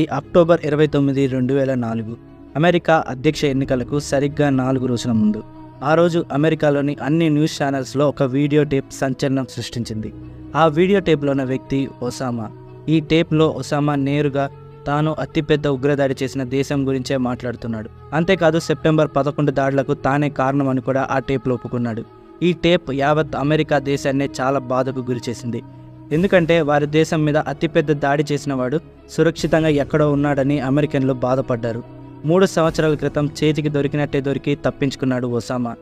ఈ అక్టోబర్ ఇరవై తొమ్మిది రెండు వేల నాలుగు అమెరికా అధ్యక్ష ఎన్నికలకు సరిగ్గా నాలుగు రోజుల ముందు. ఆ రోజు అమెరికాలోని అన్ని న్యూస్ ఛానల్స్లో ఒక వీడియో టేప్ సంచలనం సృష్టించింది. ఆ వీడియో టేప్లో ఉన్న వ్యక్తి ఒసామా. ఈ టేప్లో ఒసామా నేరుగా తాను అతిపెద్ద ఉగ్రదాడి చేసిన దేశం గురించే మాట్లాడుతున్నాడు. అంతేకాదు సెప్టెంబర్ పదకొండు దాడులకు తానే కారణం అని కూడా ఆ టేప్లో ఒప్పుకున్నాడు. ఈ టేప్ యావత్ అమెరికా దేశాన్నే చాలా బాధకు గురిచేసింది ఎందుకంటే వారి దేశం మీద అతిపెద్ద దాడి చేసిన వాడు సురక్షితంగా ఎక్కడో ఉన్నాడని అమెరికన్లు బాధపడ్డారు. మూడు సంవత్సరాల క్రితం చేతికి దొరికినట్టే దొరికి తప్పించుకున్నాడు ఒసామా.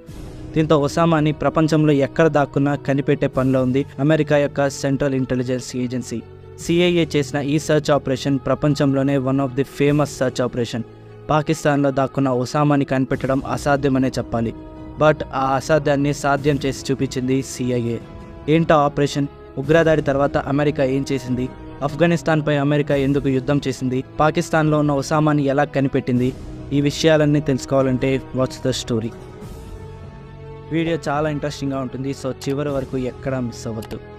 దీంతో ఒసామాని ప్రపంచంలో ఎక్కడ దాక్కున్నా కనిపెట్టే పనిలో ఉంది అమెరికా యొక్క సెంట్రల్ ఇంటెలిజెన్స్ ఏజెన్సీ. సిఐఏ చేసిన ఈ సర్చ్ ఆపరేషన్ ప్రపంచంలోనే one of the famous search operation. పాకిస్తాన్లో దాక్కున్న ఒసామాని కనిపెట్టడం అసాధ్యమనే చెప్పాలి. బట్ ఆ అసాధ్యాన్ని సాధ్యం చేసి చూపించింది సిఐఏ ఏంటో ఆపరేషన్? ఉగ్రదాడి తర్వాత అమెరికా ఏం చేసింది? ఆఫ్ఘనిస్తాన్పై అమెరికా ఎందుకు యుద్ధం చేసింది? పాకిస్తాన్లో ఉన్న ఒసామాని ఎలా కనిపెట్టింది? ఈ విషయాలన్నీ తెలుసుకోవాలంటే వాట్స్ ద స్టోరీ వీడియో చాలా ఇంట్రెస్టింగ్గా ఉంటుంది. సో చివరి వరకు ఎక్కడా మిస్ అవ్వద్దు.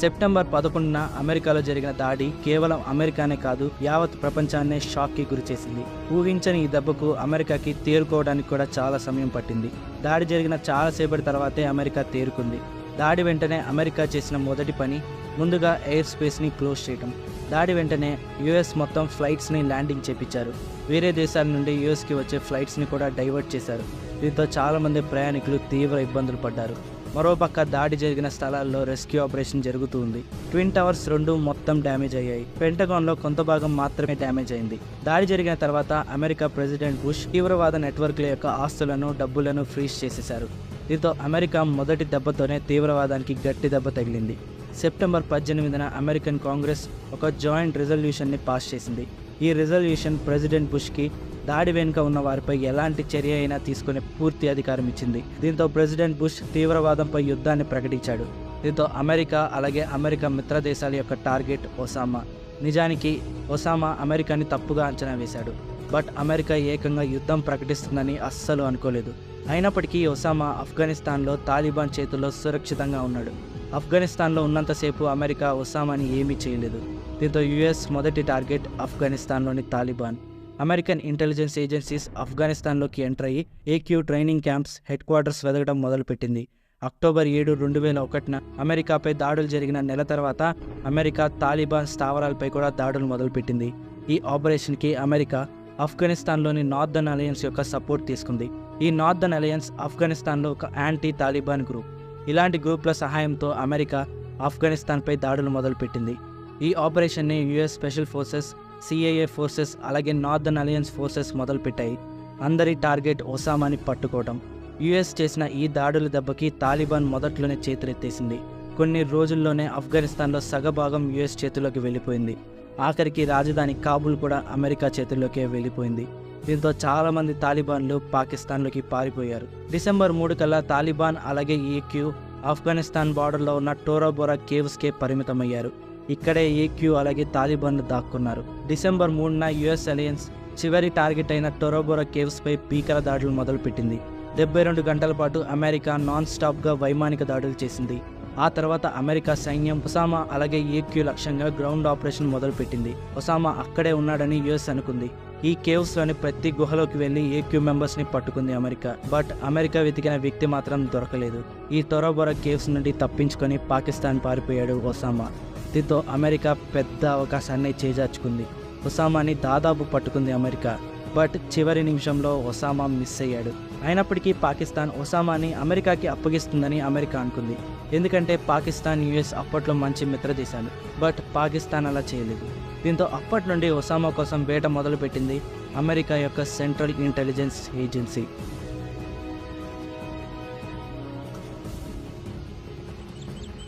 సెప్టెంబర్ పదకొండున అమెరికాలో జరిగిన దాడి కేవలం అమెరికానే కాదు యావత్ ప్రపంచాన్నే షాక్కి గురిచేసింది. ఊహించని ఈ దెబ్బకు అమెరికాకి తేరుకోవడానికి కూడా చాలా సమయం పట్టింది. దాడి జరిగిన చాలాసేపటి తర్వాతే అమెరికా తేరుకుంది. దాడి వెంటనే అమెరికా చేసిన మొదటి పని ముందుగా ఎయిర్ స్పేస్ని క్లోజ్ చేయడం దాడి వెంటనే యుఎస్ మొత్తం ఫ్లైట్స్ని ల్యాండింగ్ చేపించారు. వేరే దేశాల నుండి యుఎస్కి వచ్చే ఫ్లైట్స్ని కూడా డైవర్ట్ చేశారు. దీంతో చాలామంది ప్రయాణికులు తీవ్ర ఇబ్బందులు పడ్డారు. మరోపక్క దాడి జరిగిన స్థలాల్లో రెస్క్యూ ఆపరేషన్ జరుగుతుంది. ట్విన్ టవర్స్ రెండు మొత్తం డ్యామేజ్ అయ్యాయి. పెంటగాన్లో కొంత భాగం మాత్రమే డ్యామేజ్ అయింది. దాడి జరిగిన తర్వాత అమెరికా ప్రెసిడెంట్ బుష్ తీవ్రవాద నెట్వర్క్ల యొక్క ఆస్తులను డబ్బులను ఫ్రీజ్ చేసేశారు. దీంతో అమెరికా మొదటి దెబ్బతోనే తీవ్రవాదానికి గట్టి దెబ్బ తగిలింది. సెప్టెంబర్ పద్దెనిమిదిన అమెరికన్ కాంగ్రెస్ ఒక జాయింట్ రిజల్యూషన్ని పాస్ చేసింది. ఈ రిజల్యూషన్ ప్రెసిడెంట్ బుష్కి దాడి వెనుక ఉన్న వారిపై ఎలాంటి చర్య అయినా తీసుకునే పూర్తి అధికారం ఇచ్చింది. దీంతో ప్రెసిడెంట్ బుష్ తీవ్రవాదంపై యుద్ధాన్ని ప్రకటించాడు. దీంతో అమెరికా అలాగే అమెరికా మిత్ర దేశాల యొక్క టార్గెట్ ఒసామా. నిజానికి ఒసామా అమెరికాని తప్పుగా అంచనా వేశాడు. బట్ అమెరికా ఏకంగా యుద్ధం ప్రకటిస్తుందని అస్సలు అనుకోలేదు. అయినప్పటికీ ఒసామా ఆఫ్ఘనిస్తాన్లో తాలిబాన్ చేతుల్లో సురక్షితంగా ఉన్నాడు. ఆఫ్ఘనిస్తాన్లో ఉన్నంతసేపు అమెరికా ఒసామాని ఏమీ చేయలేదు. దీంతో యుఎస్ మొదటి టార్గెట్ ఆఫ్ఘనిస్తాన్లోని తాలిబాన్. అమెరికన్ ఇంటెలిజెన్స్ ఏజెన్సీస్ ఆఫ్ఘనిస్తాన్లోకి ఎంటర్ అయ్యి AQ training camps headquarters వెదగడం మొదలుపెట్టింది. అక్టోబర్ ఏడు రెండు వేల ఒకటిన అమెరికాపై దాడులు జరిగిన నెల తర్వాత అమెరికా తాలిబాన్ స్థావరాలపై కూడా దాడులు మొదలుపెట్టింది. ఈ ఆపరేషన్కి అమెరికా ఆఫ్ఘనిస్తాన్లోని నార్దర్న్ అలయన్స్ యొక్క సపోర్ట్ తీసుకుంది. ఈ నార్దర్న్ అలయన్స్ ఆఫ్ఘనిస్తాన్లో ఒక యాంటీ తాలిబాన్ గ్రూప్. ఇలాంటి గ్రూప్ల సహాయంతో అమెరికా ఆఫ్ఘనిస్తాన్పై దాడులు మొదలుపెట్టింది. ఈ ఆపరేషన్ని US special forces CIA forces అలాగే నార్దర్న్ అలయన్స్ ఫోర్సెస్ మొదలుపెట్టాయి. అందరి టార్గెట్ ఒసామాని పట్టుకోవడం యుఎస్ చేసిన ఈ దాడుల దెబ్బకి తాలిబాన్ మొదట్లోనే చేతులెత్తేసింది. కొన్ని రోజుల్లోనే ఆఫ్ఘనిస్తాన్లో సగభాగం యుఎస్ చేతిలోకి వెళ్ళిపోయింది. ఆఖరికి రాజధాని కాబూల్ కూడా అమెరికా చేతుల్లోకే వెళ్ళిపోయింది. దీంతో చాలామంది తాలిబాన్లు పాకిస్తాన్లోకి పారిపోయారు. డిసెంబర్ మూడు కల్లా తాలిబాన్ అలాగే ఈక్యూ ఆఫ్ఘనిస్తాన్ బార్డర్లో ఉన్న టోరాబోరా కేవ్స్కే పరిమితమయ్యారు. ఇక్కడే ఈక్యూ అలాగే తాలిబాన్లు దాక్కున్నారు. డిసెంబర్ మూడున యుఎస్ అలయన్స్ చివరి టార్గెట్ అయిన టొరోబోరా కేవ్స్పై భీకర దాడులు మొదలుపెట్టింది. డెబ్బై రెండు గంటల పాటు అమెరికా నాన్ స్టాప్గా వైమానిక దాడులు చేసింది. ఆ తర్వాత అమెరికా సైన్యం ఒసామా అలాగే ఏక్యూ లక్ష్యంగా గ్రౌండ్ ఆపరేషన్ మొదలుపెట్టింది. ఒసామా అక్కడే ఉన్నాడని యుఎస్ అనుకుంది. ఈ కేవ్స్లోని ప్రతి గుహలోకి వెళ్ళి ఏక్యూ మెంబర్స్ని పట్టుకుంది అమెరికా. బట్ అమెరికా వెతికిన వ్యక్తి మాత్రం దొరకలేదు. ఈ తొరబొర కేవ్స్ నుండి తప్పించుకొని పాకిస్తాన్ పారిపోయాడు ఒసామా. దీంతో అమెరికా పెద్ద అవకాశాన్ని చేజార్చుకుంది. ఒసామాని దాదాపు పట్టుకుంది అమెరికా. బట్ చివరి నిమిషంలో ఒసామా మిస్ అయ్యాడు. అయినప్పటికీ పాకిస్తాన్ ఒసామాని అమెరికాకి అప్పగిస్తుందని అమెరికా అనుకుంది. ఎందుకంటే పాకిస్తాన్ యుఎస్ అప్పట్లో మంచి మిత్ర దేశాలు బట్ పాకిస్తాన్ అలా చేయలేదు. దీంతో అప్పటి నుండి ఒసామా కోసం వేట మొదలుపెట్టింది అమెరికా యొక్క సెంట్రల్ ఇంటెలిజెన్స్ ఏజెన్సీ.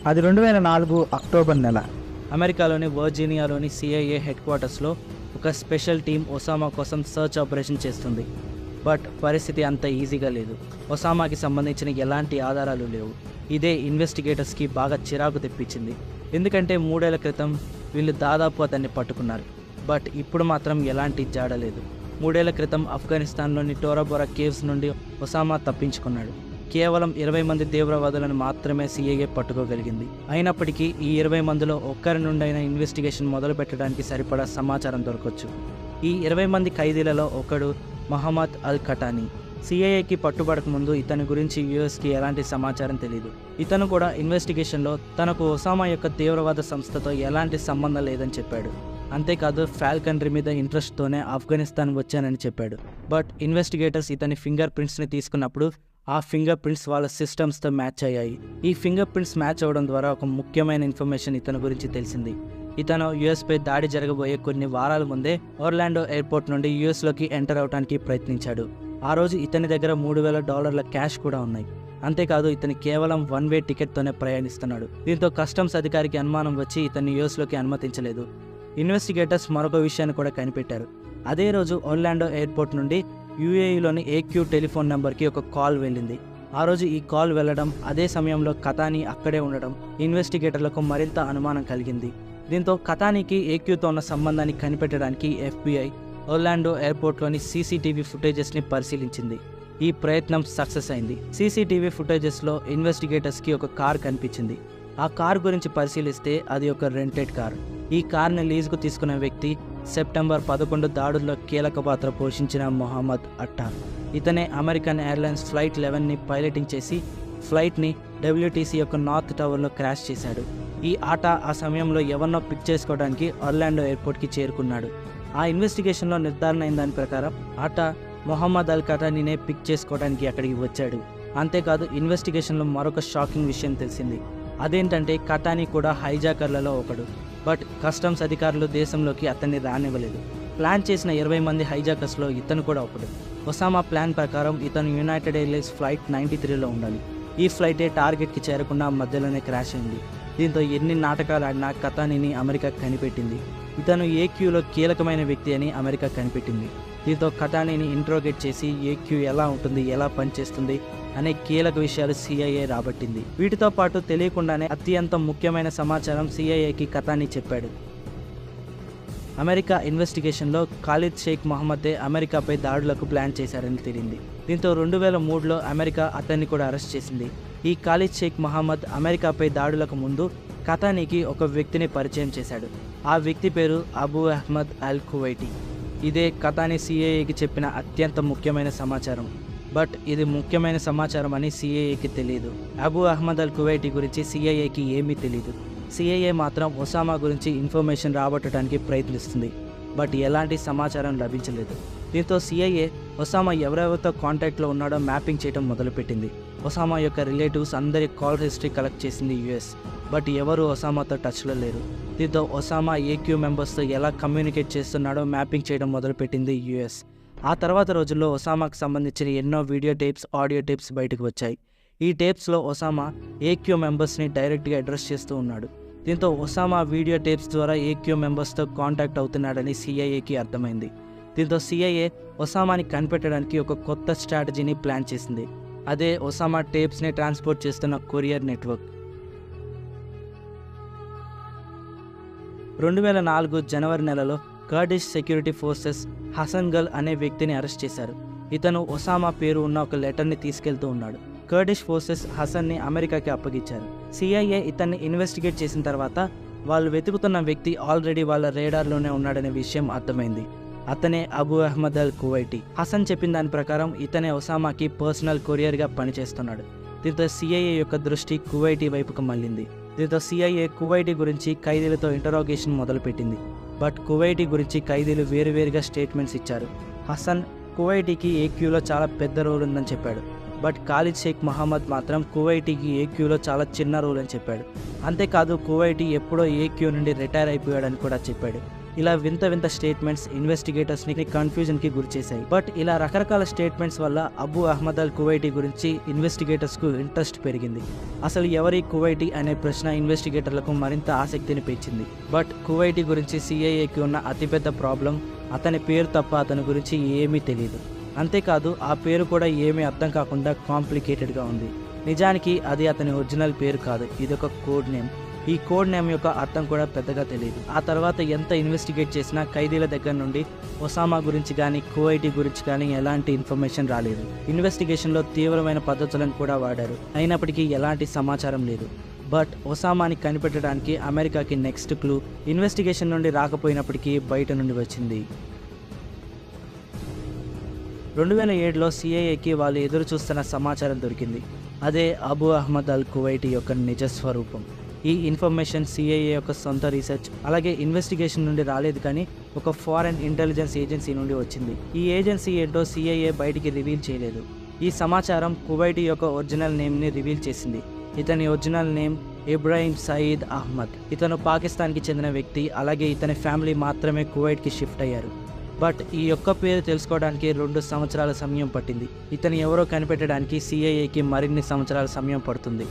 అది రెండు వేల నాలుగు అక్టోబర్ నెల. అమెరికాలోని వర్జీనియాలోని సిఐఏ హెడ్ క్వార్టర్స్లో ఒక స్పెషల్ టీం ఒసామా కోసం సర్చ్ ఆపరేషన్ చేస్తుంది. బట్ పరిస్థితి అంత ఈజీగా లేదు. ఒసామాకి సంబంధించిన ఎలాంటి ఆధారాలు లేవు. ఇదే ఇన్వెస్టిగేటర్స్కి బాగా చిరాకు తెప్పించింది. ఎందుకంటే మూడేళ్ళ క్రితం వీళ్ళు దాదాపు అతన్ని పట్టుకున్నారు. బట్ ఇప్పుడు మాత్రం ఎలాంటి జాడలేదు మూడేళ్ళ క్రితం ఆఫ్ఘనిస్తాన్లోని టోరాబోరా కేవ్స్ నుండి ఒసామా తప్పించుకున్నాడు. కేవలం ఇరవై మంది తీవ్రవాదులను మాత్రమే సిఐఏ పట్టుకోగలిగింది. అయినప్పటికీ ఈ ఇరవై మందిలో ఒక్కరి నుండైనా ఇన్వెస్టిగేషన్ మొదలు పెట్టడానికి సరిపడా సమాచారం దొరకవచ్చు ఈ ఇరవై మంది ఖైదీలలో ఒకడు మహమ్మద్ అల్ ఖటానీ. సిఐఏకి పట్టుబడక ముందు ఇతని గురించి యుఎస్కి ఎలాంటి సమాచారం తెలియదు ఇతను కూడా ఇన్వెస్టిగేషన్లో తనకు ఒసామా యొక్క తీవ్రవాద సంస్థతో ఎలాంటి సంబంధం లేదని చెప్పాడు. అంతేకాదు ఫాల్కన్రీ మీద ఇంట్రెస్ట్తోనే ఆఫ్ఘనిస్తాన్ వచ్చానని చెప్పాడు. బట్ ఇన్వెస్టిగేటర్స్ ఇతని ఫింగర్ ప్రింట్స్ని తీసుకున్నప్పుడు ఆ ఫింగర్ ప్రింట్స్ వాళ్ళ సిస్టమ్స్తో మ్యాచ్ అయ్యాయి. ఈ ఫింగర్ ప్రింట్స్ మ్యాచ్ అవ్వడం ద్వారా ఒక ముఖ్యమైన ఇన్ఫర్మేషన్ ఇతని గురించి తెలిసింది. ఇతను యుఎస్పై దాడి జరగబోయే కొన్ని వారాల ముందే ఓర్లాండో ఎయిర్పోర్ట్ నుండి యుఎస్లోకి ఎంటర్ అవడానికి ప్రయత్నించాడు. ఆ రోజు ఇతని దగ్గర మూడు వేల డాలర్ల క్యాష్ కూడా ఉన్నాయి. అంతేకాదు ఇతను కేవలం వన్ వే టికెట్తోనే ప్రయాణిస్తున్నాడు. దీంతో కస్టమ్స్ అధికారికి అనుమానం వచ్చి ఇతన్ని యుఎస్లోకి అనుమతించలేదు. ఇన్వెస్టిగేటర్స్ మరొక విషయాన్ని కూడా కనిపెట్టారు. అదే రోజు ఒర్లాండో ఎయిర్పోర్ట్ నుండి యూఏఈలోని ఏక్యూ టెలిఫోన్ నెంబర్కి ఒక కాల్ వెళ్ళింది. ఆ రోజు ఈ కాల్ వెళ్ళడం అదే సమయంలో కథాని అక్కడే ఉండడం ఇన్వెస్టిగేటర్లకు మరింత అనుమానం కలిగింది. దీంతో కథానికి ఏక్యూతో ఉన్న సంబంధాన్ని కనిపెట్టడానికి ఎఫ్బిఐ ఒర్లాండో ఎయిర్పోర్ట్లోని సీసీటీవీ ఫుటేజెస్ని పరిశీలించింది. ఈ ప్రయత్నం సక్సెస్ అయింది. సీసీటీవీ ఫుటేజెస్లో ఇన్వెస్టిగేటర్స్కి ఒక కార్ కనిపించింది. ఆ కార్ గురించి పరిశీలిస్తే అది ఒక రెంటెడ్ కార్. ఈ కార్ని లీజుకు తీసుకున్న వ్యక్తి సెప్టెంబర్ పదకొండు దాడుల్లో కీలక పాత్ర పోషించిన మొహమ్మద్ అట్టార్. ఇతనే అమెరికన్ ఎయిర్లైన్స్ ఫ్లైట్ లెవెన్ని పైలటింగ్ చేసి ఫ్లైట్ని డబ్ల్యూటీసీ యొక్క నార్త్ టవర్లో క్రాష్ చేశాడు. ఈ ఆట ఆ సమయంలో ఎవరినో పిక్ చేసుకోవడానికి ఒర్లాండో ఎయిర్పోర్ట్కి చేరుకున్నాడు. ఆ ఇన్వెస్టిగేషన్లో నిర్ధారణ అయిన దాని ప్రకారం ఆట మొహమ్మద్ అల్ కటానీనే పిక్ చేసుకోవడానికి అక్కడికి వచ్చాడు. అంతేకాదు ఇన్వెస్టిగేషన్లో మరొక షాకింగ్ విషయం తెలిసింది. అదేంటంటే కటానీ కూడా హైజాకర్లలో ఒకడు. బట్ కస్టమ్స్ అధికారులు దేశంలోకి అతన్ని రానివ్వలేదు. ప్లాన్ చేసిన ఇరవై మంది హైజాకర్స్లో ఇతను కూడా ఒకడు. ఒసామా ప్లాన్ ప్రకారం ఇతను యునైటెడ్ ఎయిర్లైన్స్ ఫ్లైట్ నైంటీ త్రీలో ఉండాలి. ఈ ఫ్లైటే టార్గెట్కి చేరకుండా మధ్యలోనే క్రాష్ అయింది. దీంతో ఎన్ని నాటకాలు ఆడినా కథానిని అమెరికా కనిపెట్టింది. ఇతను ఏక్యూలో కీలకమైన వ్యక్తి అని అమెరికా కనిపెట్టింది. దీంతో కటానీని ఇంట్రోగేట్ చేసి ఏక్యూ ఎలా ఉంటుంది ఎలా పనిచేస్తుంది అనే కీలక విషయాలు సిఐఏ రాబట్టింది. వీటితో పాటు తెలియకుండానే అత్యంత ముఖ్యమైన సమాచారం సిఐఏకి కథాని చెప్పాడు. అమెరికా ఇన్వెస్టిగేషన్లో ఖాలిద్ షేక్ మహమ్మదే అమెరికాపై దాడులకు ప్లాన్ చేశారని తెలియంది దీంతో రెండు వేల మూడులో అమెరికా అతన్ని కూడా అరెస్ట్ చేసింది. ఈ ఖాలిద్ షేక్ మహమ్మద్ అమెరికాపై దాడులకు ముందు కథానికి ఒక వ్యక్తిని పరిచయం చేశాడు. ఆ వ్యక్తి పేరు అబూ అహ్మద్ అల్ కువైటీ ఇదే కథాని సిఏఏకి చెప్పిన అత్యంత ముఖ్యమైన సమాచారం. బట్ ఇది ముఖ్యమైన సమాచారం అని సిఏఏకి తెలియదు. అబూ అహ్మద్ అల్ కువైటీ గురించి సిఐఏకి ఏమీ తెలియదు సిఐఏ మాత్రం ఒసామా గురించి ఇన్ఫర్మేషన్ రాబట్టడానికి ప్రయత్నిస్తుంది. బట్ ఎలాంటి సమాచారం లభించలేదు. దీంతో సిఐఏ ఒసామా ఎవరెవరితో కాంటాక్ట్లో ఉన్నాడో మ్యాపింగ్ చేయడం మొదలుపెట్టింది. ఒసామా యొక్క రిలేటివ్స్ అందరి కాల్ హిస్టరీ కలెక్ట్ చేసింది యుఎస్. బట్ ఎవరు ఒసామాతో టచ్లో లేరు. దీంతో ఒసామా ఏక్యూ మెంబర్స్తో ఎలా కమ్యూనికేట్ చేస్తున్నాడో మ్యాపింగ్ చేయడం మొదలుపెట్టింది యుఎస్. ఆ తర్వాత రోజుల్లో ఒసామాకు సంబంధించిన ఎన్నో వీడియో టేప్స్ ఆడియో టేప్స్ బయటకు వచ్చాయి. ఈ టేప్స్లో ఒసామా ఏక్యూ మెంబర్స్ని డైరెక్ట్గా అడ్రస్ చేస్తూ ఉన్నాడు. దీంతో ఒసామా వీడియో టేప్స్ ద్వారా ఏక్యూ మెంబర్స్తో కాంటాక్ట్ అవుతున్నాడని సిఐఏకి అర్థమైంది. దీంతో సిఐఏ ఒసామాని కనిపెట్టడానికి ఒక కొత్త స్ట్రాటజీని ప్లాన్ చేసింది. అదే ఒసామా టేప్స్ని ట్రాన్స్పోర్ట్ చేస్తున్న కొరియర్ నెట్వర్క్. రెండు వేల నాలుగు జనవరి నెలలో Kurdish security forces Hassan Ghul అనే వ్యక్తిని అరెస్ట్ చేశారు. ఇతను ఒసామా పేరు ఉన్న ఒక లెటర్ని తీసుకెళ్తూ ఉన్నాడు. కర్డిష్ ఫోర్సెస్ హసన్ని అమెరికాకి అప్పగించారు. సిఐఏ ఇతన్ని ఇన్వెస్టిగేట్ చేసిన తర్వాత వాళ్ళు వెతుకుతున్న వ్యక్తి ఆల్రెడీ వాళ్ళ రేడార్లోనే ఉన్నాడనే విషయం అర్థమైంది. అతనే Abu Ahmed al Kuwaiti. Hassan చెప్పిన దాని ప్రకారం ఇతనే ఒసామాకి పర్సనల్ కొరియర్గా పనిచేస్తున్నాడు. దీంతో సిఐఏ యొక్క దృష్టి కువైటీ వైపుకు మళ్ళింది. దీంతో సిఐఏ కువైటీ గురించి ఖైదీలతో ఇంటరోగేషన్ మొదలుపెట్టింది. బట్ కువైటీ గురించి ఖైదీలు వేరువేరుగా స్టేట్మెంట్స్ ఇచ్చారు. హసన్ కువైటీకి ఏక్యూలో చాలా పెద్ద రోల్ ఉందని చెప్పాడు. బట్ ఖాలిద్ షేక్ మహమ్మద్ మాత్రం కువైటీకి ఏక్యూలో చాలా చిన్న రోల్ అని చెప్పాడు. అంతేకాదు కువైటీ ఎప్పుడో ఏక్యూ నుండి రిటైర్ అయిపోయాడని కూడా చెప్పాడు. ఇలా వింత వింత స్టేట్మెంట్స్ ఇన్వెస్టిగేటర్స్ని కన్ఫ్యూజన్కి గురి చేశాయి. బట్ ఇలా రకరకాల స్టేట్మెంట్స్ వల్ల అబు అహ్మద్ అల్ కువైటీ గురించి ఇన్వెస్టిగేటర్స్కు ఇంట్రెస్ట్ పెరిగింది. అసలు ఎవరి కువైటీ అనే ప్రశ్న ఇన్వెస్టిగేటర్లకు మరింత ఆసక్తిని పెంచింది. బట్ కువైటీ గురించి సిఐఏకి ఉన్న అతిపెద్ద ప్రాబ్లం అతని పేరు తప్ప అతని గురించి ఏమీ తెలియదు అంతేకాదు ఆ పేరు కూడా ఏమీ అర్థం కాకుండా కాంప్లికేటెడ్గా ఉంది. నిజానికి అది అతని ఒరిజినల్ పేరు కాదు. ఇది ఒక కోడ్ నేమ్ ఈ కోడ్ నేమ్ యొక్క అర్థం కూడా పెద్దగా తెలియదు ఆ తర్వాత ఎంత ఇన్వెస్టిగేట్ చేసినా ఖైదీల దగ్గర నుండి ఒసామా గురించి కానీ కువైటీ గురించి కానీ ఎలాంటి ఇన్ఫర్మేషన్ రాలేదు. ఇన్వెస్టిగేషన్లో తీవ్రమైన పద్ధతులను కూడా వాడారు. అయినప్పటికీ ఎలాంటి సమాచారం లేదు. బట్ ఒసామాని కనిపెట్టడానికి అమెరికాకి నెక్స్ట్ క్లూ ఇన్వెస్టిగేషన్ నుండి రాకపోయినప్పటికీ బయట నుండి వచ్చింది. రెండు వేల ఏడులో సిఐఏకి వాళ్ళు ఎదురు చూస్తున్న సమాచారం దొరికింది. అదే అబు అహ్మద్ అల్ కువైటీ యొక్క నిజ స్వరూపం. ఈ ఇన్ఫర్మేషన్ సిఐఏ యొక్క సొంత రీసెర్చ్ అలాగే ఇన్వెస్టిగేషన్ నుండి రాలేదు కానీ ఒక ఫారెన్ ఇంటెలిజెన్స్ ఏజెన్సీ నుండి వచ్చింది. ఈ ఏజెన్సీ ఏంటో సిఐఏ బయటికి రివీల్ చేయలేదు. ఈ సమాచారం కువైట్ యొక్క ఒరిజినల్ నేమ్ని రివీల్ చేసింది. ఇతని ఒరిజినల్ నేమ్ ఇబ్రాహిం సయీద్ అహ్మద్ ఇతను పాకిస్తాన్కి చెందిన వ్యక్తి అలాగే ఇతని ఫ్యామిలీ మాత్రమే కువైట్కి షిఫ్ట్ అయ్యారు. బట్ ఈ యొక్క పేరు తెలుసుకోవడానికి రెండు సంవత్సరాల సమయం పట్టింది. ఇతను ఎవరో కనిపెట్టడానికి సిఐఏకి మరిన్ని సంవత్సరాల సమయం పడుతుంది.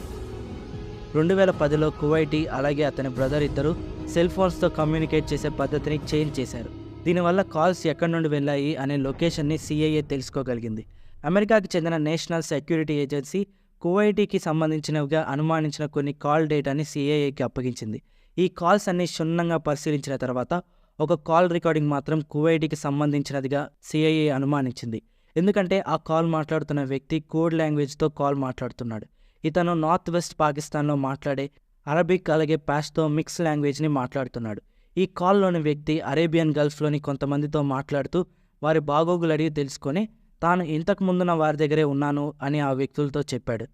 రెండు వేల పదిలో కువైటీ అలాగే అతని బ్రదర్ ఇద్దరు సెల్ ఫోన్స్తో కమ్యూనికేట్ చేసే పద్ధతిని చేంజ్ చేశారు. దీనివల్ల కాల్స్ ఎక్కడి నుండి వెళ్ళాయి అనే లొకేషన్ని సిఐఏ తెలుసుకోగలిగింది. అమెరికాకి చెందిన నేషనల్ సెక్యూరిటీ ఏజెన్సీ కువైటీకి సంబంధించినవిగా అనుమానించిన కొన్ని కాల్ డేటాని సిఐఏకి అప్పగించింది. ఈ కాల్స్ అన్ని క్షుణ్ణంగా పరిశీలించిన తర్వాత ఒక కాల్ రికార్డింగ్ మాత్రం కువైటీకి సంబంధించినదిగా సిఐఏ అనుమానించింది. ఎందుకంటే ఆ కాల్ మాట్లాడుతున్న వ్యక్తి కోడ్ లాంగ్వేజ్తో కాల్ మాట్లాడుతున్నాడు. ఇతను నార్త్ వెస్ట్ పాకిస్తాన్లో మాట్లాడే అరబిక్ అలాగే పాష్తో మిక్స్ లాంగ్వేజ్ని మాట్లాడుతున్నాడు. ఈ కాల్లోని వ్యక్తి అరేబియన్ గల్ఫ్లోని కొంతమందితో మాట్లాడుతూ వారి బాగోగులు అడిగి తెలుసుకొని తాను ఇంతకు ముందున వారి దగ్గరే ఉన్నాను అని ఆ వ్యక్తులతో చెప్పాడు.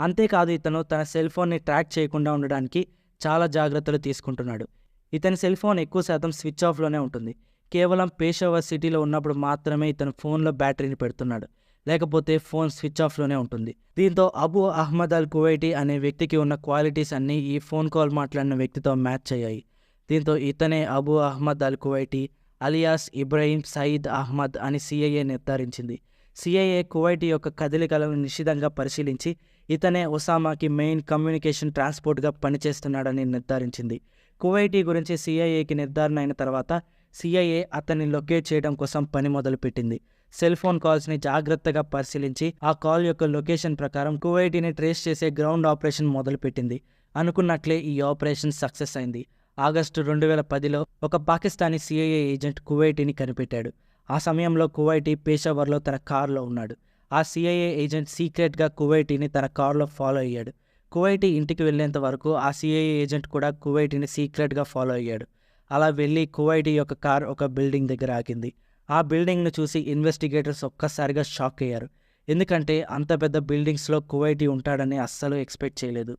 అంతేకాదు ఇతను తన సెల్ ఫోన్ని ట్రాక్ చేయకుండా ఉండడానికి చాలా జాగ్రత్తలు తీసుకుంటున్నాడు. ఇతని సెల్ ఫోన్ ఎక్కువ శాతం స్విచ్ ఆఫ్లోనే ఉంటుంది. కేవలం పేషావర్ సిటీలో ఉన్నప్పుడు మాత్రమే ఇతను ఫోన్లో బ్యాటరీని పెడుతున్నాడు. లేకపోతే ఫోన్ స్విచ్ ఆఫ్లోనే ఉంటుంది. దీంతో అబు అహ్మద్ అల్ కువైటీ అనే వ్యక్తికి ఉన్న క్వాలిటీస్ అన్నీ ఈ ఫోన్ కాల్ మాట్లాడిన వ్యక్తితో మ్యాచ్ అయ్యాయి. దీంతో ఇతనే Abu Ahmed al Kuwaiti alias Ibrahim Saeed Ahmed అని సిఐఏ నిర్ధారించింది. సిఐఏ కువైటీ యొక్క కదలికలను నిశ్చితంగా పరిశీలించి ఇతనే ఒసామాకి మెయిన్ కమ్యూనికేషన్ ట్రాన్స్పోర్ట్గా పనిచేస్తున్నాడని నిర్ధారించింది. కువైటీ గురించి సిఐఏకి నిర్ధారణ అయిన తర్వాత సిఐఏ అతన్ని లొకేట్ చేయడం కోసం పని మొదలుపెట్టింది. సెల్ ఫోన్ కాల్స్ని జాగ్రత్తగా పరిశీలించి ఆ కాల్ యొక్క లొకేషన్ ప్రకారం కువైటీని ట్రేస్ చేసే గ్రౌండ్ ఆపరేషన్ మొదలుపెట్టింది. అనుకున్నట్లే ఈ ఆపరేషన్ సక్సెస్ అయింది. ఆగస్టు రెండు వేల పదిలో ఒక పాకిస్తానీ సిఐఏ ఏజెంట్ కువైటీని కనిపెట్టాడు. ఆ సమయంలో కువైటీ పేషావర్లో తన కారులో ఉన్నాడు. ఆ సిఐఏ ఏజెంట్ సీక్రెట్గా కువైటీని తన కారులో ఫాలో అయ్యాడు. కువైటీ ఇంటికి వెళ్ళేంత వరకు ఆ సిఐఏ ఏజెంట్ కూడా కువైటీని సీక్రెట్గా ఫాలో అయ్యాడు. అలా వెళ్ళి కువైటీ యొక్క కార్ ఒక బిల్డింగ్ దగ్గర ఆగింది. ఆ బిల్డింగ్ను చూసి ఇన్వెస్టిగేటర్స్ ఒక్కసారిగా షాక్ అయ్యారు. ఎందుకంటే అంత పెద్ద బిల్డింగ్స్లో కువైటీ ఉంటాడని అస్సలు ఎక్స్పెక్ట్ చేయలేదు.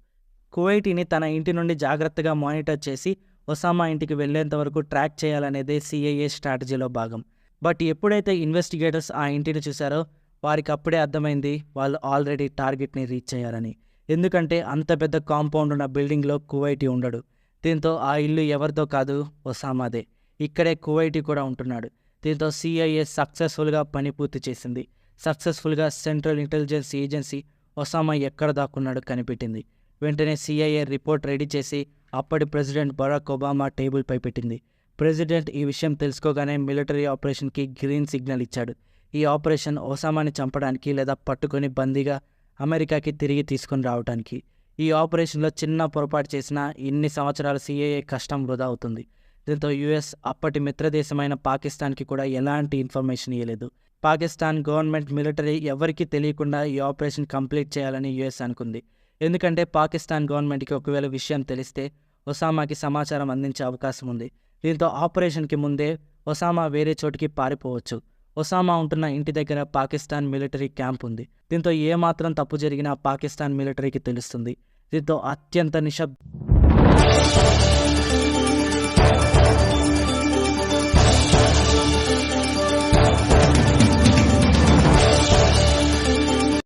కువైటీని తన ఇంటి నుండి జాగ్రత్తగా మానిటర్ చేసి ఒసామా ఇంటికి వెళ్ళేంత వరకు ట్రాక్ చేయాలనేదే సిఐఏ స్ట్రాటజీలో భాగం. బట్ ఎప్పుడైతే ఇన్వెస్టిగేటర్స్ ఆ ఇంటిని చూశారో వారికి అప్పుడే అర్థమైంది వాళ్ళు ఆల్రెడీ టార్గెట్ని రీచ్ అయ్యారని. ఎందుకంటే అంత పెద్ద కాంపౌండ్ ఉన్న బిల్డింగ్లో కువైటీ ఉండడు. దీంతో ఆ ఇల్లు ఎవరిదో కాదు ఒసామాదే. ఇక్కడే కువైటీ కూడా ఉంటున్నాడు. దీంతో సిఐఏ సక్సెస్ఫుల్గా పని పూర్తి చేసింది. సక్సెస్ఫుల్గా సెంట్రల్ ఇంటెలిజెన్స్ ఏజెన్సీ ఒసామా ఎక్కడ దాక్కున్నాడో కనిపెట్టింది. వెంటనే సిఐఏ రిపోర్ట్ రెడీ చేసి అప్పటి ప్రెసిడెంట్ బరాక్ ఒబామా టేబుల్పై పెట్టింది. ప్రెసిడెంట్ ఈ విషయం తెలుసుకోగానే మిలిటరీ ఆపరేషన్కి గ్రీన్ సిగ్నల్ ఇచ్చాడు. ఈ ఆపరేషన్ ఒసామాని చంపడానికి లేదా పట్టుకొని బందీగా అమెరికాకి తిరిగి తీసుకొని రావడానికి ఈ ఆపరేషన్లో చిన్న పొరపాటు చేసినా ఇన్ని సంవత్సరాల సిఏఏ కష్టం వృధా అవుతుంది. దీంతో యుఎస్ అప్పటి మిత్రదేశమైన పాకిస్తాన్కి కూడా ఎలాంటి ఇన్ఫర్మేషన్ ఇవ్వలేదు పాకిస్తాన్ గవర్నమెంట్ మిలిటరీ ఎవరికీ తెలియకుండా ఈ ఆపరేషన్ కంప్లీట్ చేయాలని యుఎస్ అనుకుంది. ఎందుకంటే పాకిస్తాన్ గవర్నమెంట్కి ఒకవేళ విషయం తెలిస్తే ఒసామాకి సమాచారం అందించే అవకాశం ఉంది. దీంతో ఆపరేషన్కి ముందే ఒసామా వేరే చోటికి పారిపోవచ్చు. ఒసామా ఉంటున్న ఇంటి దగ్గర పాకిస్తాన్ మిలిటరీ క్యాంప్ ఉంది. దీంతో ఏమాత్రం తప్పు జరిగినా పాకిస్తాన్ మిలిటరీకి తెలుస్తుంది. దీంతో అత్యంత నిశ్శబ్